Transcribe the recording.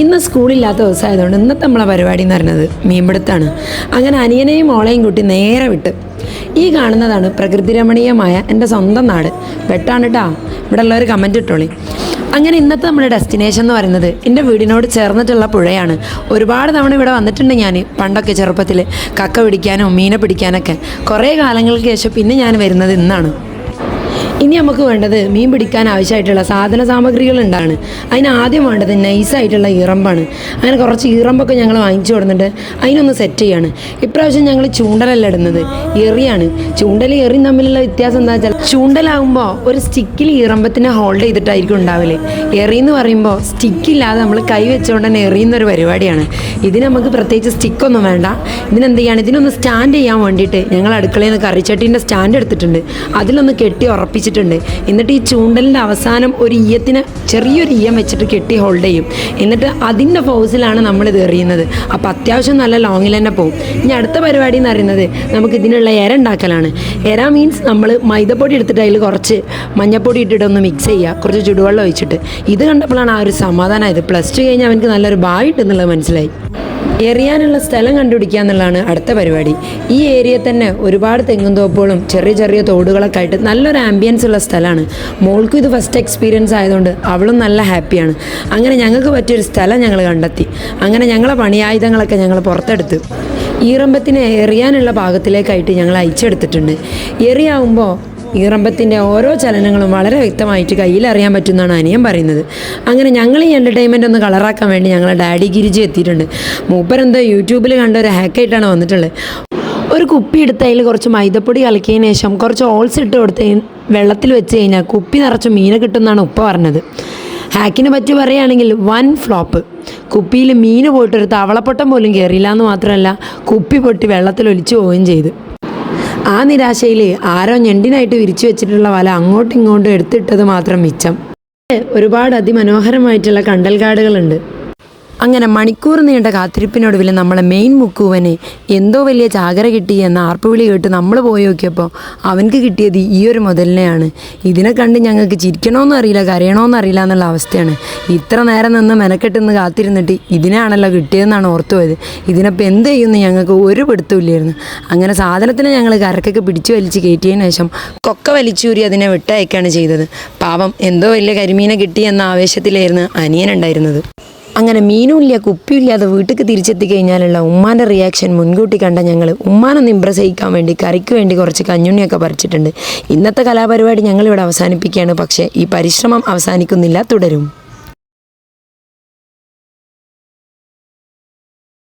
ഇന്ന് സ്കൂളില്ലാത്ത ദിവസമായതുകൊണ്ട് ഇന്നത്തെ നമ്മളെ പരിപാടി എന്ന് പറയുന്നത് മീൻപിടുത്താണ്. അങ്ങനെ അനിയനെയും മോളെയും കൂട്ടി നേരെ വിട്ട് ഈ കാണുന്നതാണ് പ്രകൃതി രമണീയമായ എന്റെ സ്വന്തം നാട്. വെട്ടാണ് കേട്ടോ ഇവിടെ ഉള്ളവർ കമന്റ് ഇട്ടോളി. അങ്ങനെ ഇന്നത്തെ നമ്മുടെ ഡെസ്റ്റിനേഷൻ എന്ന് പറയുന്നത് എന്റെ വീടിനോട് ചേർന്നിട്ടുള്ള പുഴയാണ്. ഒരുപാട് തവണ ഇവിടെ വന്നിട്ടുണ്ട് ഞാൻ പണ്ടൊക്കെ ചെറുപ്പത്തിൽ കക്ക പിടിക്കാനും മീനെ പിടിക്കാനൊക്കെ. കുറേ കാലങ്ങൾക്ക് ശേഷം പിന്നെ ഞാൻ വരുന്നത് ഇന്നാണ്. ഇനി നമുക്ക് വേണ്ടത് മീൻ പിടിക്കാൻ ആവശ്യമായിട്ടുള്ള സാധന സാമഗ്രികൾ ഉണ്ടാണ് അതിന് ആദ്യം വേണ്ടത് നൈസായിട്ടുള്ള ഈറമ്പാണ് അങ്ങനെ കുറച്ച് ഈറമ്പൊക്കെ ഞങ്ങൾ വാങ്ങിച്ചു കൊടുത്തിട്ട് അതിനൊന്ന് സെറ്റ് ചെയ്യാണ്. ഇപ്രാവശ്യം ഞങ്ങൾ ചൂണ്ടലല്ല ഇടുന്നത്. എറിയാണ്. ചൂണ്ടൽ എറിയും തമ്മിലുള്ള വ്യത്യാസം എന്താ വെച്ചാൽ ചൂണ്ടലാകുമ്പോൾ ഒരു സ്റ്റിക്കിൽ ഈറമ്പത്തിനെ ഹോൾഡ് ചെയ്തിട്ടായിരിക്കും ഉണ്ടാവില്ലേ എറി എന്ന് പറയുമ്പോൾ സ്റ്റിക്കില്ലാതെ നമ്മൾ കൈ വെച്ചുകൊണ്ട് തന്നെ എറിയുന്ന ഒരു പരിപാടിയാണ്. ഇതിന് നമുക്ക് പ്രത്യേകിച്ച് സ്റ്റിക്കൊന്നും വേണ്ട. ഇതിനെന്ത് ചെയ്യാണ്? ഇതിനൊന്ന് സ്റ്റാൻഡ് ചെയ്യാൻ വേണ്ടിയിട്ട് ഞങ്ങൾ അടുക്കളയിൽ നിന്ന് കറിച്ചട്ടീന്റെ സ്റ്റാൻഡ് എടുത്തിട്ടുണ്ട്. അതിലൊന്ന് കെട്ടി ഉറപ്പിച്ചിട്ടുണ്ട് എന്നിട്ട് ഈ ചൂണ്ടലിന്റെ അവസാനം ഒരു ഈയത്തിന് ചെറിയൊരു ഈയം വെച്ചിട്ട് കെട്ടി ഹോൾഡ് ചെയ്യും. എന്നിട്ട് അതിന്റെ ഫോഴ്സിലാണ് നമ്മളിത് എറിയുന്നത്. അപ്പോൾ അത്യാവശ്യം നല്ല ലോങ്ങിൽ തന്നെ പോകും ഇനി അടുത്ത പരിപാടി എന്ന് പറയുന്നത് നമുക്ക് ഇതിനുള്ള എര ഉണ്ടാക്കലാണ്. എര മീൻസ് നമ്മൾ മൈദപ്പൊടി എടുത്തിട്ട് അതിൽ കുറച്ച് മഞ്ഞപ്പൊടി ഇട്ടിട്ട് ഒന്ന് മിക്സ് ചെയ്യുക. കുറച്ച് ചുടുവെള്ളം ഒഴിച്ചിട്ട്. ഇത് കണ്ടപ്പോഴാണ് ആ ഒരു സമാധാനമായത് പ്ലസ് ടു കഴിഞ്ഞാൽ അവനക്ക് നല്ലൊരു ഭാവി എന്നുള്ളത് മനസ്സിലായി. എറിയാനുള്ള സ്ഥലം കണ്ടുപിടിക്കുക എന്നുള്ളതാണ് അടുത്ത പരിപാടി. ഈ ഏരിയ തന്നെ ഒരുപാട് തെങ്ങും തോപ്പുകളും ചെറിയ ചെറിയ തോടുകളൊക്കെ ആയിട്ട് നല്ലൊരു ആംബിയൻസ് ഉള്ള സ്ഥലമാണ്. മോൾക്കും ഇത് ഫസ്റ്റ് എക്സ്പീരിയൻസ് ആയതുകൊണ്ട് അവളും നല്ല ഹാപ്പിയാണ് അങ്ങനെ ഞങ്ങൾക്ക് പറ്റിയൊരു സ്ഥലം ഞങ്ങൾ കണ്ടെത്തി. അങ്ങനെ ഞങ്ങളെ പണിയായുധങ്ങളൊക്കെ ഞങ്ങൾ പുറത്തെടുത്ത്. ഈറമ്പത്തിനെ എറിയാനുള്ള ഭാഗത്തിലേക്കായിട്ട് ഞങ്ങൾ അയച്ചെടുത്തിട്ടുണ്ട്. എറിയാവുമ്പോൾ ഈറമ്പത്തിന്റെ ഓരോ ചലനങ്ങളും വളരെ വ്യക്തമായിട്ട് കയ്യിൽ അറിയാൻ പറ്റുമെന്നാണ് അനിയൻ പറയുന്നത്. അങ്ങനെ ഞങ്ങൾ ഈ എന്റർടൈൻമെന്റ് ഒന്ന് കളറാക്കാൻ വേണ്ടി ഞങ്ങൾ ഡാഡി ഗിരിജി എത്തിയിട്ടുണ്ട്. മൂപ്പരെന്തോ യൂട്യൂബിൽ കണ്ട ഒരു ഹാക്കായിട്ടാണ് വന്നിട്ടുള്ളത്. ഒരു കുപ്പി എടുത്ത് അതിൽ കുറച്ച് മൈദപ്പൊടി കലക്കിയതിന് ശേഷം കുറച്ച് ഓൾസ് ഇട്ട് കൊടുത്ത് വെള്ളത്തിൽ വെച്ച് കഴിഞ്ഞാൽ കുപ്പി നിറച്ച് മീനെ കിട്ടുമെന്നാണ് ഉപ്പ പറഞ്ഞത്. ഹാക്കിനെ പറ്റി പറയുകയാണെങ്കിൽ വൻ ഫ്ലോപ്പ് കുപ്പിയിൽ മീൻ പോയിട്ടൊരു തവളപ്പൊട്ടം പോലും കയറിയില്ല എന്ന് മാത്രമല്ല കുപ്പി പൊട്ടി വെള്ളത്തിൽ ഒലിച്ചു പോവുകയും ചെയ്തു. ആ നിരാശയിൽ ആരോ ഞെണ്ടിനായിട്ട് വിരിച്ചു വെച്ചിട്ടുള്ള വല അങ്ങോട്ടും ഇങ്ങോട്ടും എടുത്തിട്ടത് മാത്രം മിച്ചം. ഒരുപാട് അതിമനോഹരമായിട്ടുള്ള കണ്ടൽക്കാടുകളുണ്ട് അങ്ങനെ മണിക്കൂർ നീണ്ട കാത്തിരിപ്പിനൊടുവിൽ നമ്മളെ മെയിൻ മുക്കുവന് എന്തോ വലിയ ചാകര കിട്ടി എന്ന ആർപ്പുവിളി കേട്ട് നമ്മൾ പോയി നോക്കിയപ്പോൾ അവനക്ക് കിട്ടിയത് ഈ ഒരു മുതലിനെയാണ്. ഇതിനെ കണ്ട് ഞങ്ങൾക്ക് ചിരിക്കണമെന്ന് അറിയില്ല കരയണമെന്ന് അറിയില്ല എന്നുള്ള അവസ്ഥയാണ്. ഇത്ര നേരം നിന്ന് മെനക്കെട്ടെന്ന് കാത്തിരുന്നിട്ട് ഇതിനാണല്ലോ കിട്ടിയതെന്നാണ് ഓർത്തുപോയത്. ഇതിനപ്പോൾ എന്ത് ചെയ്യുമെന്ന് ഞങ്ങൾക്ക് ഒരു പിടുത്തമില്ലായിരുന്നു അങ്ങനെ സാധനത്തിനെ ഞങ്ങൾ കരക്കൊക്കെ പിടിച്ചു വലിച്ച് കയറ്റിയതിന് ശേഷം കൊക്ക വലിച്ചൂരി അതിനെ വിട്ടയക്കുകയാണ് ചെയ്തത്. പാവം എന്തോ വലിയ കരിമീനെ കിട്ടി എന്ന ആവേശത്തിലായിരുന്നു അനിയനുണ്ടായിരുന്നത് അങ്ങനെ മീനും ഇല്ല കുപ്പിയും ഇല്ലാതെ വീട്ടിലേക്ക് തിരിച്ചെത്തി കഴിഞ്ഞാലുള്ള ഉമ്മാന്റെ റിയാക്ഷൻ മുൻകൂട്ടി കണ്ട ഞങ്ങൾ ഉമ്മാനൊന്ന് ഇമ്പ്രസ് ചെയ്യിക്കാൻ വേണ്ടി കറിക്ക് വേണ്ടി കുറച്ച് കഞ്ഞുണ്ണിയൊക്കെ പറിച്ചിട്ടുണ്ട്. ഇന്നത്തെ കലാപരിപാടി ഞങ്ങളിവിടെ അവസാനിപ്പിക്കുകയാണ്. പക്ഷേ ഈ പരിശ്രമം അവസാനിക്കുന്നില്ല തുടരും.